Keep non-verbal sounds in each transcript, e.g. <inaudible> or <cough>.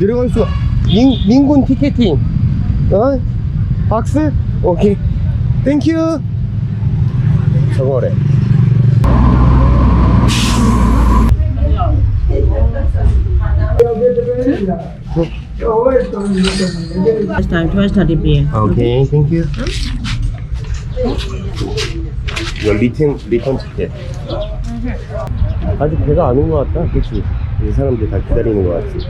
내려갈 수 민, 민군 티켓팅. 어? 박스? 오케이. 땡큐 저거래. p.m. 오케이. 땡큐 이거 리턴 티켓. 아직 배가 안 온 것 같다. 그치? 이 사람들 다 기다리는 것 같지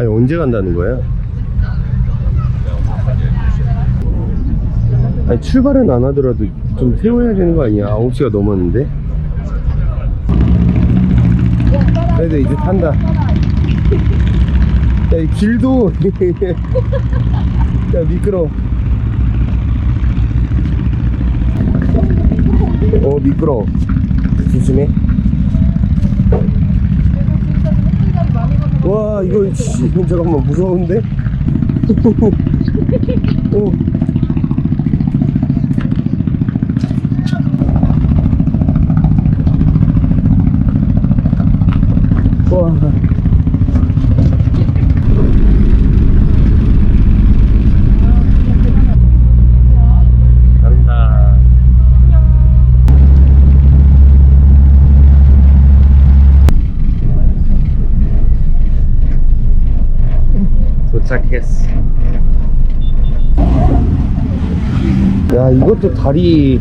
아니 언제 간다는 거야? 아니 출발은 안 하더라도 좀 태워야 되는 거 아니야 9시가 넘었는데 그래도 이제 탄다 야, 이 길도. <laughs> 야, 미끄러. 어, 미끄러. 조심해. 와, 이거, 씨, 잠깐만, 무서운데? <laughs> 어. 와. 간다. 도착했어. 야, 이것도 다리.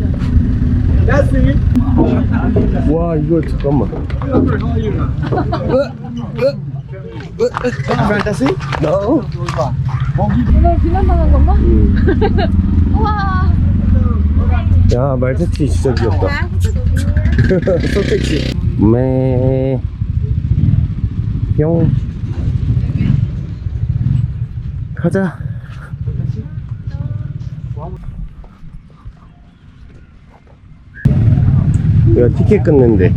와, 이거 잠깐만. 음. 야 말타치 진짜 귀엽다 소택시 매 뿅. 가자 야 티켓 끊는데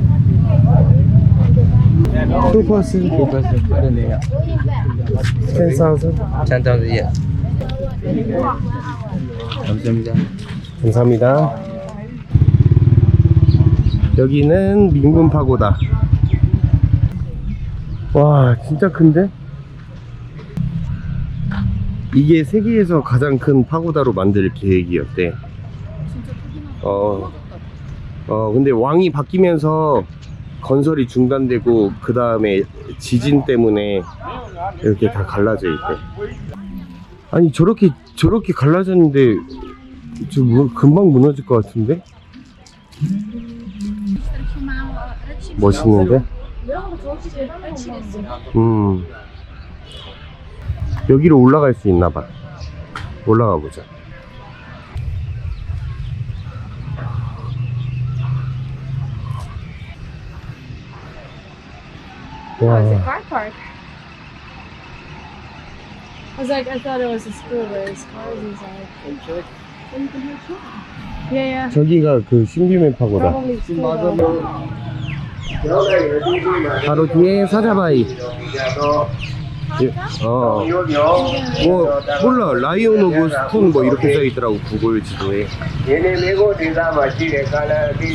텐사우스 10,000 yen. 감사합니다. 감사합니다. 여기는 민군 파고다. 와, 진짜 큰데? 이게 세계에서 가장 큰 파고다로 만들 계획이었대. 어, 어, 근데 왕이 바뀌면서 건설이 중단되고, 그 다음에 지진 때문에 이렇게 다 갈라져 있대. 아니, 저렇게, 저렇게 갈라졌는데, 저 뭐, 금방 무너질 것 같은데? 멋있는데? 음. 여기로 올라갈 수 있나 봐. 올라가 보자. 와, car park. I was like, I thought it was a school, but it's cars inside. Yeah, yeah. 저기가 그 신비맨 파고다. Probably school. though. 바로 뒤에 사자바이. 예, 어. 뭐 몰라 라이온 오브 스톤 뭐 이렇게 써 있더라고 구글 지도에.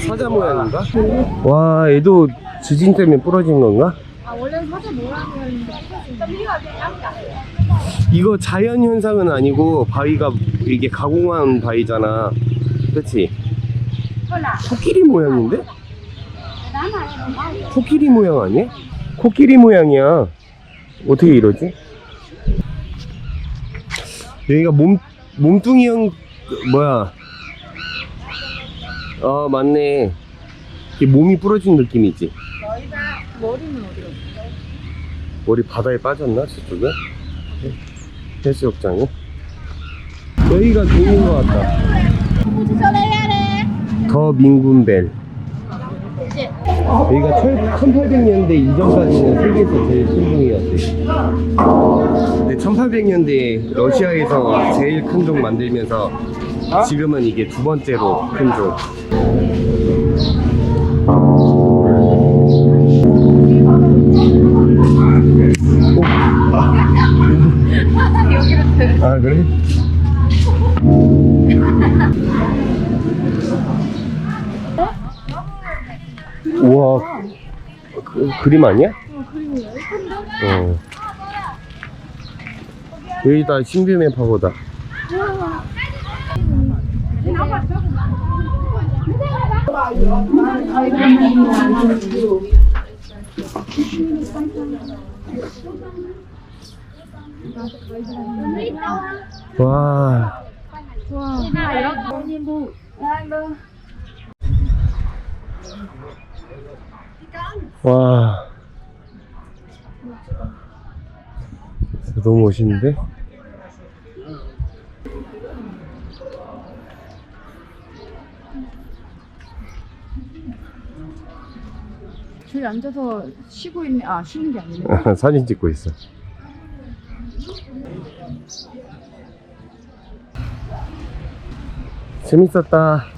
사자 모양인가? 와 얘도 지진 때문에 부러진 건가? 아, 원래는 사자 모양이었는데. 이거 자연 현상은 아니고 바위가 이게 가공한 바위잖아. 그렇지? 코끼리 모양인데? 코끼리 모양 아니야? 코끼리 모양이야. 어떻게 이러지? 여기가 몸 몸뚱이형 그, 뭐야? 어 맞네. 이게 몸이 부러진 느낌이지. 머리는 어디로? 머리 바다에 빠졌나 저쪽에? 해수욕장에? 여기가 좋은 것 같다. 더 민군벨. 여기가 1800년대 이전까지는 세계에서 제일 큰 종이었대. 근데 1800년대에 러시아에서 제일 큰 종 만들면서 지금은 이게 두 번째로 큰 종. 우와 그, 그림 아니야? 어. 여기다 신비맨 파고다. 와. 와. 진짜 너무 멋있는데? 저기 앉아서 쉬고 있네. 아, 쉬는 게 아니네. <laughs> 사진 찍고 있어. 재밌었다.